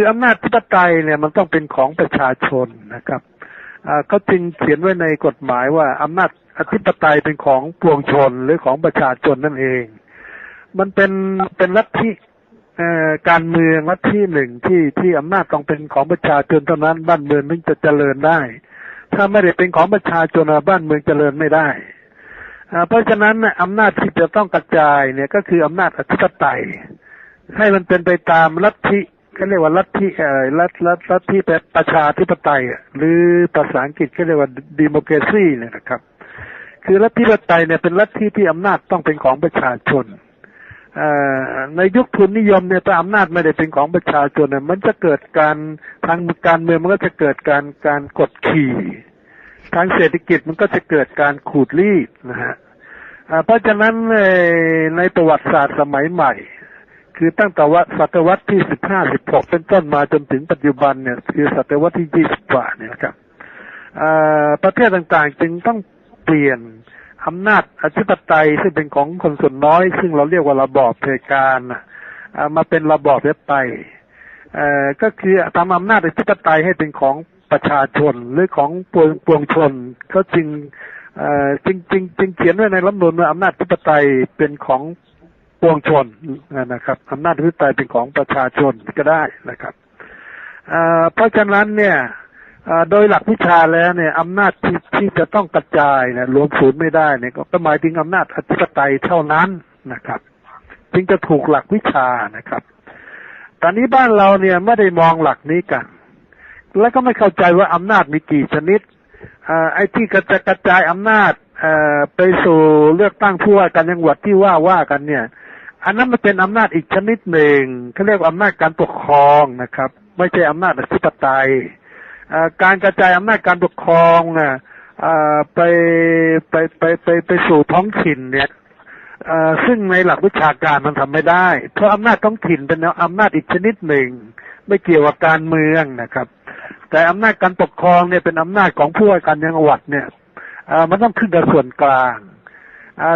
คืออำนาจธิปไตยเนี่ยมันต้องเป็นของประชาชนนะครับเขาจึงเขียนไว้ในกฎหมายว่าอำนาจอธิปไตยเป็นของปวงชนหรือของประชาชนนั่นเอง มันเป็นเป็นลัทธิการเมืองลัทธิหนึ่งที่ที่อำนาจต้องเป็นของประชาชนเท่านั้นบ้านเมืองถึงจะเจริญได้ ถ้าไม่ได้เป็นของประชาชนบ้านเมืองเจริญไม่ได้เพราะฉะนั้นอำนาจที่จะต้องกระจายเนี่ยก็คืออำนาจอธิปไตย ให้มันเป็นไปตามลัทธิ เขาเรียกว่าลัทธิเอ่อลัทลัทลัทธิประชาธิปไตยหรือภาษาอังกฤษเขาเรียกว่าดิโมครซีเนี่ยนะครับ คือลัทธิปไตยเนี่ยเป็นลัทธิที่อำนาจต้องเป็นของประชาชนในยุคทุนนิยมเนี่ยถ้าอำนาจไม่ได้เป็นของประชาชนเนี่ยมันจะเกิดการทางการเมืองมันก็จะเกิดการการกดขี่ทางเศรษฐกิจมันก็จะเกิดการขูดรีดนะฮะเพราะฉะนั้นในประวัติศาสตร์สมัยใหม่ คือตั้งแต่ว่าศตวรรษที่สิบห้าสิบหกเป็นต้นมาจนถึงปัจจุบันเนี่ยคือศตวรรษที่ยี่สิบกว่าเนี่ยครับประเทศต่างๆ จึงต้องเปลี่ยนอำนาจอธิปไตยซึ่งเป็นของคนส่วนน้อย ซึ่งเราเรียกว่าระบอบเผด็จการมาเป็นระบอบเว็บไตก็คือทำอำนาจอธิปไตยให้เป็นของประชาชนหรือของปวงปวงชนเขาจึงจริงจริงจริงเขียนไว้ในรัฐมนูลว่าอำนาจธิปไตยเป็นของ ปวงชนนะครับอำนาจธิปไตยเป็นของประชาชนก็ได้นะครับเพราะฉะนั้นเนี่ยโดยหลักวิชาแล้วเนี่ยอำนาจที่ที่จะต้องกระจายนี่ยรวมศูนย์ไม่ได้เนี่ยก็หมายถึงอำนาจอธิปไตยเท่านั้นนะครับจึงจะถูกหลักวิชานะครับ ตอนนี้บ้านเราเนี่ยไม่ได้มองหลักนี้กัน แล้วก็ไม่เข้าใจว่าอำนาจมีกี่ชนิดไอ้ที่กระจะกระจายอำนาจไปสู่เลือกตั้งผู้ว่าการจังหวัดที่ว่าว่ากันเนี่ย อันนั้นมันเป็นอำนาจอีกชนิดหนึ่งเขาเรียกว่าอำนาจการปกครองนะครับ ไม่ใช่อำนาจอธิปไตยการกระจายอำนาจการปกครองนะไปไปไปไปไปสู่ท้องถิ่นเนี่ยซึ่งในหลักวิชาการมันทำไม่ได้ เพราะอำนาจท้องถิ่นเป็นอำนาจอีกชนิดหนึ่ง ไม่เกี่ยวกับการเมืองนะครับ แต่อำนาจการปกครองเนี่ยเป็นอำนาจของผู้ว่าการจังหวัดเนี่ยมันต้องขึ้นกับส่วนกลาง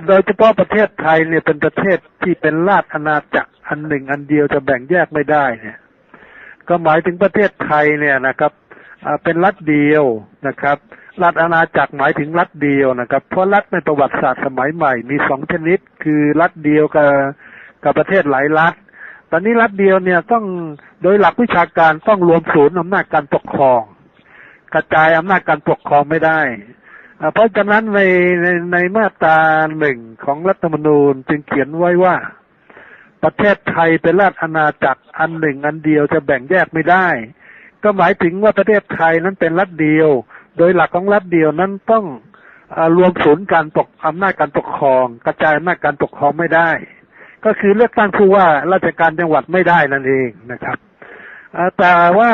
โดยเฉพาะประเทศไทยเนี่ยเป็นประเทศที่เป็นราชอาณาจักรอันหนึ่งอันเดียวจะแบ่งแยกไม่ได้เนี่ย ก็หมายถึงประเทศไทยเนี่ยนะครับเป็นรัฐเดียวนะครับ รัฐอาณาจักรหมายถึงรัฐเดียวนะครับ เพราะรัฐในประวัติศาสตร์สมัยใหม่มีสองชนิด คือรัฐเดียวกับกับประเทศหลายรัฐ ตอนนี้รัฐเดียวเนี่ยต้องโดยหลักวิชาการต้องรวมศูนย์อำนาจการปกครอง กระจายอำนาจการปกครองไม่ได้ เพราะฉะนั้นในในในมาตราหนึ่งของรัฐธรรมนูญจึงเขียนไว้ว่า ประเทศไทยเป็นราชอาณาจักรอันหนึ่งอันเดียวจะแบ่งแยกไม่ได้ ก็หมายถึงว่าประเทศไทยนั้นเป็นรัฐเดียว โดยหลักของรัฐเดียวนั้นต้องอรวมศูนย์การปกอำนาจการปกครอง กระจายอำนาจการปกครองไม่ได้ ก็คือเลือกตั้งผู้ว่าราชการจังหวัดไม่ได้นั่นเองนะครับแต่ว่า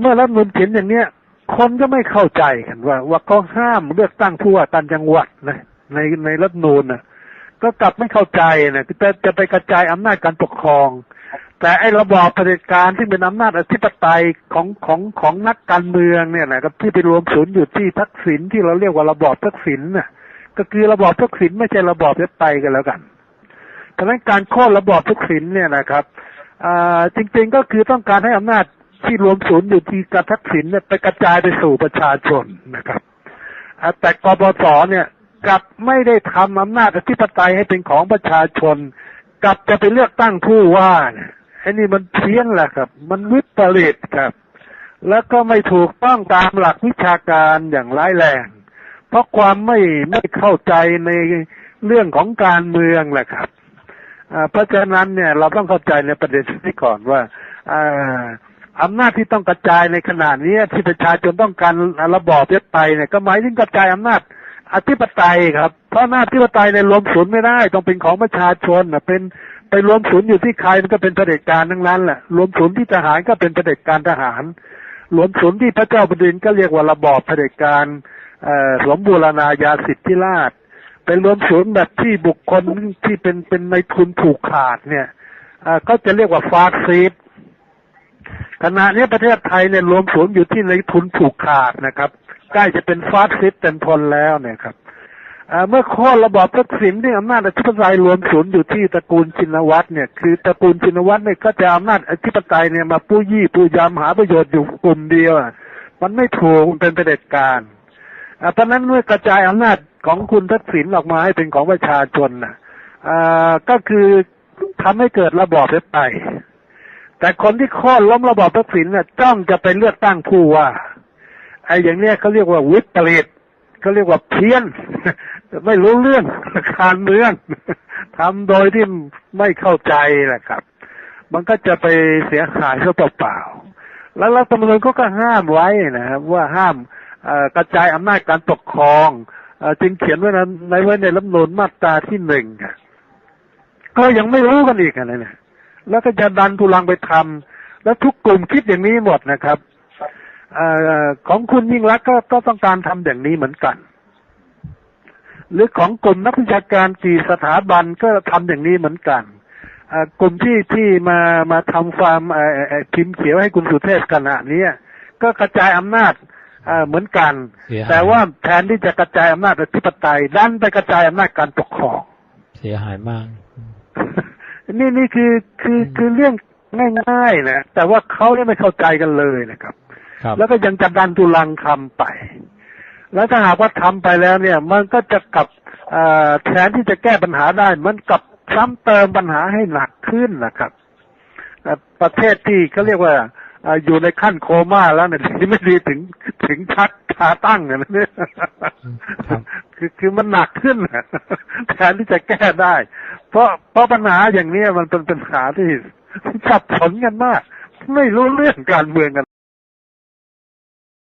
เมื่อรัฐมนตรีอย่างเนี้ย คนก็ไม่เข้าใจกันว่า ว่าเขาห้ามเลือกตั้งผู้ว่าการจังหวัดนะในในรัฐนูนนะก็กลับไม่เข้าใจนะจะจะไปกระจายอำนาจการปกครอง แต่ไอ้ระบอบเผด็จการที่เป็นอำนาจอธิปไตยของของของนักการเมืองเนี่ยนะครับที่ไปรวมศูนย์อยู่ที่ทักษิณที่เราเรียกว่าระบอบทักษิณน่ะ ก็คือระบอบทักษิณไม่ใช่ระบอบเผด็จไตยกันแล้วกันดังนั้นการโค่นระบอบทักษิณเนี่ยนะครับอ่าจริงๆก็คือต้องการให้อำนาจ ที่รวมศูนย์อยู่ที่กรทักษิณเนี่ยไปกระจายไปสู่ประชาชนนะครับแต่กบฏเนี่ยกลับไม่ได้ทำอำนาจอธิปไตยให้เป็นของประชาชน กลับจะไปเลือกตั้งผู้ว่าเนี่ยไอ้นี่มันเพี้ยนแหละครับ มันวิปริตครับ แล้วก็ไม่ถูกต้องตามหลักวิชาการอย่างร้ายแรง เพราะความไม่ไม่เข้าใจในเรื่องของการเมืองแหละครับเพราะฉะนั้นเนี่ยเราต้องเข้าใจในประเด็นนี้ก่อนว่า อำนาจที่ต้องกระจายในขณะนี้ที่ประชาชนต้องการระบอบเยไปเนี่ยก็หมายถึงกระจายอำนาจอธิปไตยครับ เพราะอำนาจอธิปไตยในรวมศูนย์ไม่ได้ ต้องเป็นของประชาชนเป็นไปรวมศูนย์อยู่ที่ใครมันก็เป็นเผด็จการทั้งนั้นแหละรวมศูนย์ที่ทหารก็เป็นเผด็จการทหาร รวมศูนย์ที่พระเจ้าแผ่นดินก็เรียกว่าระบอบเผด็จการสมบูรณาญาสิทธิราชเป็นรวมศูนย์แบบที่บุคคลที่เป็นเป็นในทุนผูกขาดเนี่ยก็จะเรียกว่าฟาสซิส ขณะนี้ประเทศไทยเนี่ยรวมศูนย์อยู่ที่ในทุนผูกขาดนะครับ ใกล้จะเป็นฟาสซิสเต็มทนแล้วเนี่ยครับเมื่อข้อระบอบทักษิณที่อำนาจอธิปไตยรวมศูนย์อยู่ที่ตระกูลชินวัตรเนี่ยคือตระกูลชินวัตรเนี่ยก็จะอำนาจอธิปไตยเนี่ยมาปู้ยี่ปู้ยำหาประโยชน์อยู่กลุ่มเดียวมันไม่ถูกมันเป็นเด็จการเพราะนั้นเมื่อกระจายอำนาจของคุณทักษิณออกมาให้เป็นของประชาชนนะก็คือทำให้เกิดระบอบไปไป แต่คนที่ข้อล้มระบอบทักษิณน่ะจ้องจะไปเลือกตั้งผู้ว่าไอ้อย่างเนี้ยเขาเรียกว่าวิปริตเขาเรียกว่าเพี้ยน ไม่รู้เรื่องการเมืองทำโดยที่ไม่เข้าใจนะครับ มันก็จะไปเสียหายเขาเปล่าๆแล้วรัฐธรรมนูญเขาก็ห้ามไว้นะครับว่าห้ามกระจายอำนาจการปกครองอจึงเขียนไว้ในในไว้ในรัฐธรรมนูญมาตราที่หนึ่งก็ยังไม่รู้กันอีกอะไรเนี่ย แล้วก็จะดันทุลังไปทำแล้วทุกกลุ่มคิดอย่างนี้หมดนะครับเอ่อของคุณยิ่งรักษณ์ก็ก็ต้องการทำอย่างนี้เหมือนกัน หรือของกลุ่มนักวิชาการกี่สถาบันก็ทำอย่างนี้เหมือนกันเอ่อกลุ่มที่ที่มามาทำฟาร์มเอ่อเอ่อพิมพ์เขียวให้คุณสุเทพขณะเนี้ยก็กระจายอำนาจเอ่อเหมือนกันเสียหายแต่ว่าแทนที่จะกระจายอำนาจอธิปไตยดันไปกระจายอำนาจการปกครอง เสียหายมาก นี่นี่คือคือคือเรื่องง่ายๆนะแต่ว่าเขาเนี่ยไม่เข้าใจกันเลยนะครับครับแล้วก็ยังจะดันทุลังคำไป แล้วถ้าหากว่าทำไปแล้วเนี่ย มันก็จะกลับเอ่อแทนที่จะแก้ปัญหาได้ มันกลับซ้ำเติมปัญหาให้หนักขึ้นนะครับเอ่อประเทศที่เขาเรียกว่าเอ่ออยู่ในขั้นโคม่าแล้วเนี่ยที่ไม่ดีถึงถึงชักชาตั้งอะนะเนี่ยครับคือคือมันหนักขึ้นน่ะแทนที่จะแก้ได้ เพราะเพราะปัญหาอย่างนี้มันเป็นปัญหาที่สับสนกันมาก ไม่รู้เรื่องการเมืองกัน